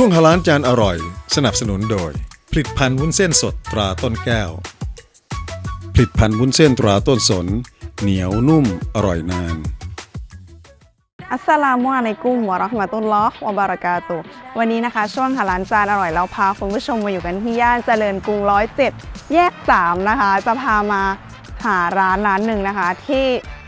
ช่วงฮาลานจานอร่อย สนับสนุนโดย ผลิตภัณฑ์วุ้นเส้นสดตราต้นแก้ว ผลิตภัณฑ์วุ้นเส้นตราต้นสน เหนียวนุ่มอร่อยนาน อัสสลามุอะลัยกุมวะเราะห์มะตุลลอฮ์วะบารากาตุฮ์วันนี้นะคะ ช่วงหาร้านจานอร่อยเราพาคุณผู้ชมมาอยู่กันที่ย่านเจริญกรุง107แยก 3 นะคะ จะพามาหาร้านร้านหนึ่งนะคะ ที่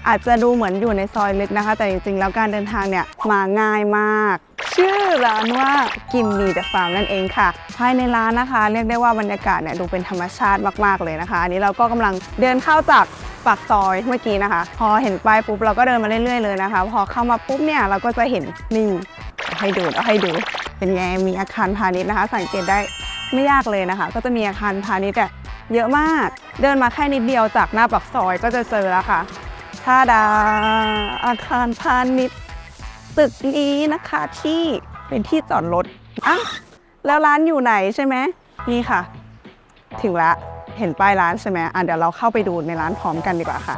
อาจจะดูเหมือนอยู่ในซอยลึกนะคะ แต่จริงๆแล้วการเดินทางเนี่ยมาง่ายมาก ชื่อร้านว่ากิมมีเดอะฟาร์มนั่นเองค่ะ ภายในร้านนะคะ เรียกได้ว่าบรรยากาศเนี่ยดูเป็นธรรมชาติมากๆเลยนะคะ อันนี้เราก็กำลังเดินเข้าจากปากซอยเมื่อกี้นะคะ พอเห็นป้ายปุ๊บเราก็เดินมาเรื่อยๆเลยนะคะ พอเข้ามาปุ๊บเนี่ยเราก็จะเห็นนี่เอาให้ดูเอาให้ดู เป็นไงมีอาคารพาณิชย์นะคะ สังเกตได้ไม่ยากเลยนะคะ ก็จะมีอาคารพาณิชย์เยอะมาก เดินมาแค่นิดเดียวจากหน้าปากซอยก็จะเจอแล้วค่ะท่าดาอาคารพาณิชย์ ตึกนี้นะคะที่เป็นที่จอดรถอะแล้วร้านอยู่ไหนใช่ไหมนี่ค่ะ ถึงละเห็นป้ายร้านใช่ไหมอะเดี๋ยวเราเข้าไปดูในร้านพร้อมกันดีกว่าค่ะ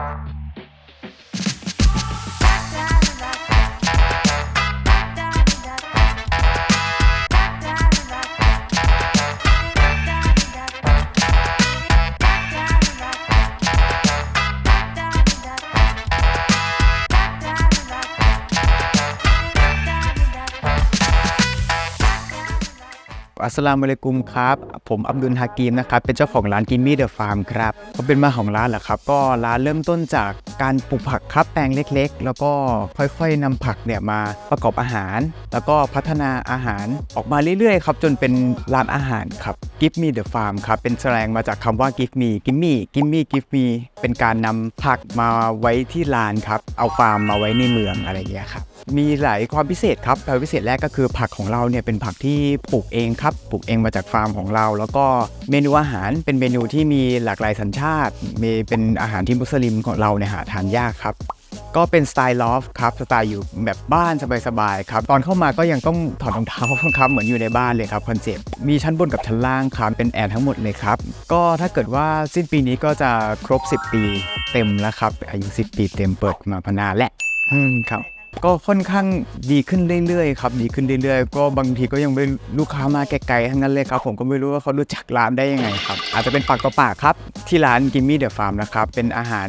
อัสสลามุอะลัยกุมครับ ผมอับดุลฮากีมนะครับ เป็นเจ้าของร้านกินมี่เดอะฟาร์มครับก็เป็นมาของร้านแหละครับ ก็ร้านเริ่มต้นจากการปลูกผักครับแปลงเล็กๆ แล้วก็ค่อยๆนำผักเนี่ยมาประกอบอาหาร แล้วก็พัฒนาอาหารออกมาเรื่อยๆครับจนเป็นร้านอาหารครับ Give me the farm ครับเป็นแสดงมาจากคำว่า give me give me give me give me เป็นการนำผักมาไว้ที่ร้านครับ เอาฟาร์มมาไว้ในเมืองอะไรอย่างเงี้ยครับมีหลายความพิเศษครับความพิเศษแรกก็คือผักของเราเนี่ยเป็นผักที่ปลูกเองครับปลูกเองมาจากฟาร์มของเรา แล้วก็เมนูอาหารเป็นเมนูที่มีหลากหลายสัญชาติ มีเป็นอาหารที่มุสลิมของเราเนี่ยหาทานยากครับก็เป็นสไตล์ลอฟครับสไตล์อยู่แบบบ้านสบายๆครับตอนเข้ามาก็ยังต้องถอดรองเท้าครับเหมือนอยู่ในบ้านเลยครับคอนเซ็ปต์มีชั้นบนกับชั้นล่างครับเป็นแอร์ทั้งหมดเลยครับก็ถ้าเกิดว่าสิ้นปีนี้ก็จะครบ 10 ปีเต็มแล้วครับอายุ 10 ปีเต็มเปิดมาพนาและครับ ก็ค่อนข้างดีขึ้นเรื่อยๆครับดีขึ้นเรื่อยๆ ก็บางทีก็ยังไม่ลูกค้ามาไกลๆทั้งนั้นเลยครับ ผมก็ไม่รู้ว่าเขารู้จักร้านได้ยังไงครับ อาจจะเป็นปากต่อปากครับ ที่ร้านกิมมี่เดอะฟาร์มนะครับ เป็นอาหาร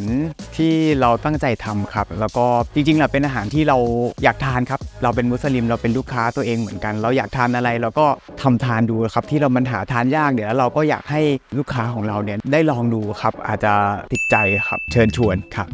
ที่เราตั้งใจทำครับ แล้วก็จริงๆแหละเป็นอาหารที่เราอยากทานครับ เราเป็นมุสลิมเราเป็นลูกค้าตัวเองเหมือนกัน เราอยากทานอะไรเราก็ทำทานดูครับ ที่เรามันหาทานยากเดี๋ยวแล้วเราก็อยากให้ลูกค้าของเราเนี่ยได้ลองดูครับ อาจจะติดใจครับ เชิญชวนครับ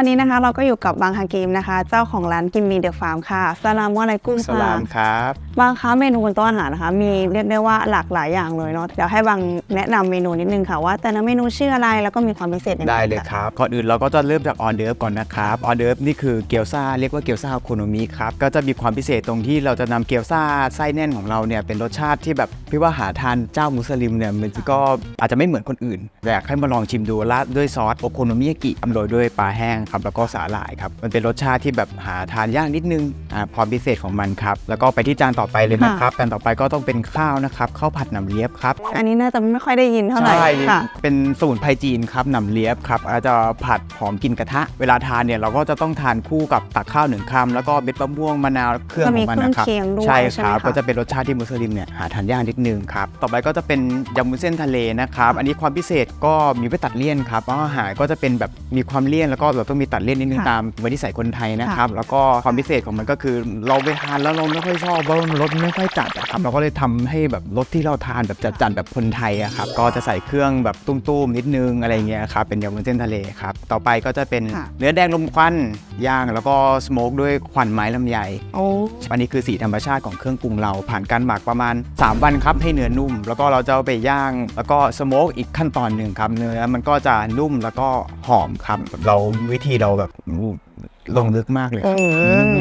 อนนี้นะคะเราก็อยู่กับบางฮากิมนะคะ เจ้าของร้านกิมมีเดอะฟาร์มค่ะสลามวะอะลัยกุมสค่ะลามครับ บางคะเมนูบนโต๊ะอาหารนะคะ มีเรียกได้ว่าหลากหลายอย่างเลยเนาะเดี๋ยวให้บางแนะนำเมนูนิดนึงค่ะว่า แต่ละเมนูชื่ออะไรแล้วก็มีความพิเศษยังไงได้เลยะครับก่อนอื่นเราก็จะเริ่มจากออเดิร์ฟก่อนนะครับออเดิร์ฟนี่คือเกี๊ยวซ่าเรียกว่าเกี๊ยวซ่าโคโนมิครับก็จะมีความพิเศษตรงที่เราจะนำเกี๊ยวซ่าไส้แน่นของเราเนี่ยเป็นรสชาติที่แบบพี่ว่าหาทานเจ้ามุสลิมเนี่ยมันก็อาจจะไม่เหมือนคนอื่นแต่อยากให้มาลองชิมดูราดด้วยซอสโอโคโนมิยากิโรยด้วยปลาแห้งครับแล้วก็สาหร่ายครับมันเป็นรสชาติที่แบบหาทานยากนิดนึงอ่าความพิเศษของมันครับแล้วก็ไปที่จานต่อไปเลยนะครับจานต่อไปก็ต้องเป็นข้าวนะครับข้าวผัดหนำเลียบครับอันนี้น่าจะไม่ค่อยได้ยินเท่าไหร่ใช่ค่ะเป็นสมุนไพรจีนครับหนำเลียบครับอาจจะผัดหอมกลินกระทะ เวลาทานเนี่ยเราก็จะต้องทานคู่กับตักข้าวหนึ่งคำแล้วก็เม็ดมะม่วงมะนาวเครื่องของมันนะครับก็มีเครื่องเคียงด้วยใช่ใช่คไหมรับคะก็จะเป็นรสชาติที่มุสลิมเนี่ยหาทานยากนิดนึงครับต่อไปก็จะเป็นยำมุนเส้นทะเลนะครับอันนี้ความพิเศษก็มีไว้ตัดเลี่ยนครับเพราะอาหารก็จะเป็นแบบมีความเลี่ยนแล้วก็เราต้องมีตัดเลี่ยนนิดนึงค่ะตามวิธีใส่คนไทยนะครับแล้วก็ความพิเศษของมันก็คือเราไปทานแล้วเราไม่ค่อยชอบเพราะมันรสไม่ค่อยจัดอะครับเราก็เลยทำให้แบบรสที่เราทานแบบจัดๆแบบคนไทยอะครับก็จะใส่เครื่องแบบตุ้มๆนิดนึงอะไรเงี้ยครับเป็นยำวุ้นเส้นทะเลครับต่อไปก็จะเป็นเนื้อแดงลมควันย่างแล้วก็สโมกด้วยควันไม้ลำไยโอ้ันนี้คือสีธรรมชาติของเครื่องปรุงเราผ่านการหมักประมาณ 3 วันครับให้เนื้อนุ่ม แล้วก็เราจะเอาไปย่าง แล้วก็สโมกอีกขั้นตอนหนึ่งครับเนื้อมันก็จะนุ่มแล้วก็หอมครับเราวิธีเราแบบลงลึกมากเลยครับ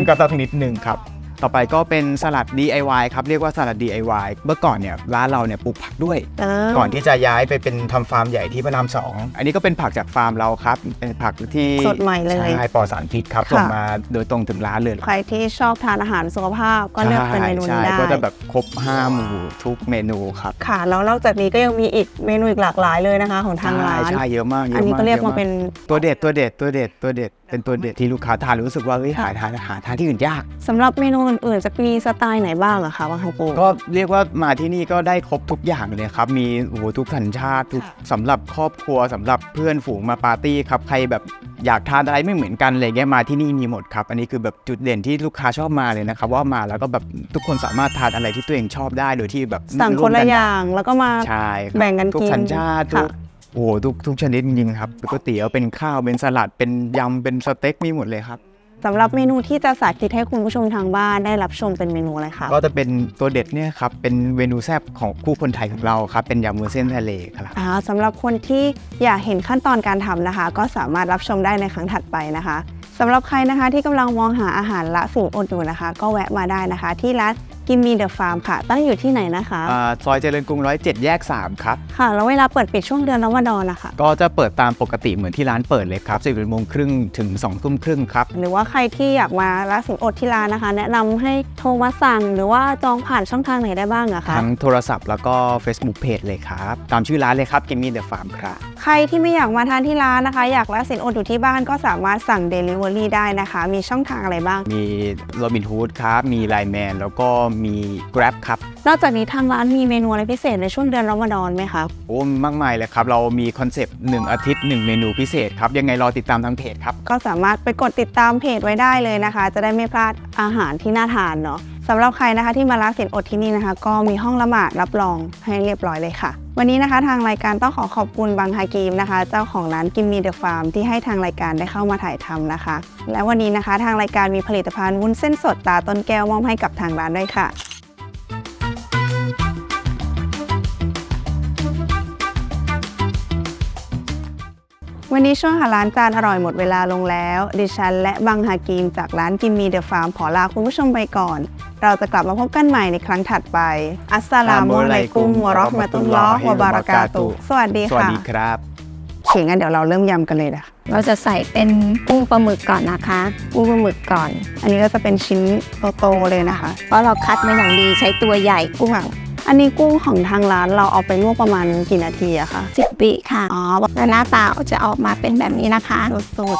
ก็ต้องนิดนึงครับ ต่อไปก็เป็นสลัด DIY ครับเรียกว่าสลัด DIY เมื่อก่อนเนี่ยร้านเราเนี่ยปลูกผักด้วยเออก่อนที่จะย้ายไปเป็นทำฟาร์มใหญ่ที่พระรามสองอันนี้ก็เป็นผักจากฟาร์มเราครับเป็นผักที่สดใหม่เลยใช่ปลอดสารพิษครับค่ะส่งมาโดยตรงถึงร้านเลยใครที่ชอบทานอาหารสุขภาพก็เลือกเป็นเมนูนี้ใช่ได้ก็จะแบบครบ5หมู่ทุกเมนูครับค่ะแล้วนอกจากนี้ก็ยังมีอีกเมนูอีกหลากหลายเลยนะคะของทางร้านใช่ใช่เยอะมากเยอะมากอันนี้ก็เรียกอะมาเป็นตัวเด็ดตัวเด็ดตัวเด็ดตัวเด็ดเป็นตัวเด็ดที่ลูกค้าทานแล้วรู้สึกว่าเฮ้ยหาทานหาทานที่อื่นยากสำหรับเมนูอื่นๆจะมีสไตล์ไหนบ้างอะคะบางฮังปูก็เรียกว่ามาที่นี่ก็ได้ครบทุกอย่างเลยครับ มีโอ้โหทุกสัญชาติทุกค่ะสำหรับครอบครัวสำหรับเพื่อนฝูงมาปาร์ตี้ครับใครแบบอยากทานอะไรไม่เหมือนกันอะไรเงี้ยมาที่นี่มีหมดครับ อันนี้คือแบบจุดเด่นที่ลูกค้าชอบมาเลยนะครับ ว่ามาแล้วก็แบบทุกคนสามารถทานอะไรที่ตัวเองชอบได้โดยที่แบบสั่งคนละร่วมอย่างแล้วก็มาใช่ครับแบ่งกันทุกกินสัญชาติทุค่ะ กโอ้โหทุกทุกชนิดจริงๆครับก๋วยเตี๋ยวเป็นข้าวเป็นสลัดเป็นยำเป็นสเต็กมีหมดเลยครับ สำหรับเมนูที่จะสาธิตให้คุณผู้ชมทางบ้านได้รับชมเป็นเมนูอะไรคะก็จะเป็นตัวเด็ดเนี่ยครับเป็นเมนูแซ่บของคู่คนไทยของเราครับเป็นยำวุ้นเส้นทะเลครับอ่าสำหรับคนที่อยากเห็นขั้นตอนการทำนะคะ ก็สามารถรับชมได้ในครั้งถัดไปนะคะสำหรับใครนะคะที่กำลังมองหาอาหารละสูตรอดอยู่นะคะ ก็แวะมาได้นะคะ ที่ร้าน กิมมีเดอะฟาร์มค่ะ ตั้งอยู่ที่ไหนนะคะอ่าซอยเจริญกรุงร้อยเจ็ดแยก 3 ครับ ค่ะ แล้วเวลาเปิดปิดช่วงเดือนรอมฎอนนะคะก็จะเปิดตามปกติเหมือนที่ร้านเปิดเลยครับสิบเอ็ดโมงครึ่งถึง2องทุ่มครึ่งครับ หรือว่าใครที่อยากมาละสินอดที่ร้านนะคะ แนะนำให้โทรมาสั่ง หรือว่าจองผ่านช่องทางไหนได้บ้างอะคะ ทั้งโทรศัพท์แล้วก็ Facebook Page เลยครับ ตามชื่อร้านเลยครับ Gimme the Farm ครับ ใครที่ไม่อยากมาทานที่ร้านนะคะ อยากละสินอดอยู่ที่บ้านก็สามารถสั่ง Delivery ได้นะคะ มีช่องทางอะไรบ้าง มี Robin Hood ครับ มี Line Man แล้วก็มี Grab ครับ นอกจากนี้ทางร้านมีเมนูอะไรพิเศษในช่วงเดือนรอมฎอนไหมคะโอ้มากมายเลยครับ เรามีคอนเซปต์ 1 อาทิตย์ 1 เมนูพิเศษครับ ยังไงรอติดตามทางเพจครับ ก็สามารถไปกดติดตามเพจไว้ได้เลยนะคะ จะได้ไม่พลาดอาหารที่น่าทานเนาะ สำหรับใครนะคะที่มาละสินอดที่นี่นะคะ ก็มีห้องละหมาดรับรองให้เรียบร้อยเลยค่ะ วันนี้นะคะทางรายการต้องขอขอบคุณบางฮากีมนะคะ เจ้าของร้านกิมมีเดอะฟาร์มที่ให้ทางรายการได้เข้ามาถ่ายทำนะคะ และวันนี้นะคะทางรายการมีผลิตภัณฑ์วุ้นเส้นสดตาต้นแก้วมอบให้กับทางร้านด้วยค่ะ วันนี้ช่วงหาร้านจานอร่อยหมดเวลาลงแล้ว ดิฉันและบังฮากีมจากร้านกิมมีเดอะฟาร์มขอลาคุณผู้ชมไปก่อน เราจะกลับมาพบกันใหม่ในครั้งถัดไป อัสสลามุอะลัยกุมวะเราะห์มะตุลลอฮ์วะบารากาตุฮ์สวัสดีสวัสค่ะดีครับโอเคงั้นเดี๋ยวเราเริ่มยำกันเลยนะเราจะใส่เป็นกุ้งปลาหมึกก่อนนะคะกุ้งปลาหมึกก่อน อันนี้ก็จะเป็นชิ้นโตๆเลยนะคะ เพราะเราคัดมาอย่างดีใช้ตัวใหญ่ กุ้งอะ อันนี้กุ้งของทางร้านเราเอาไปลวกประมาณกี่นาทีอะคะ10วิค่ะ อ๋อแล้วหน้าตาจะออกมาเป็นแบบนี้นะคะสด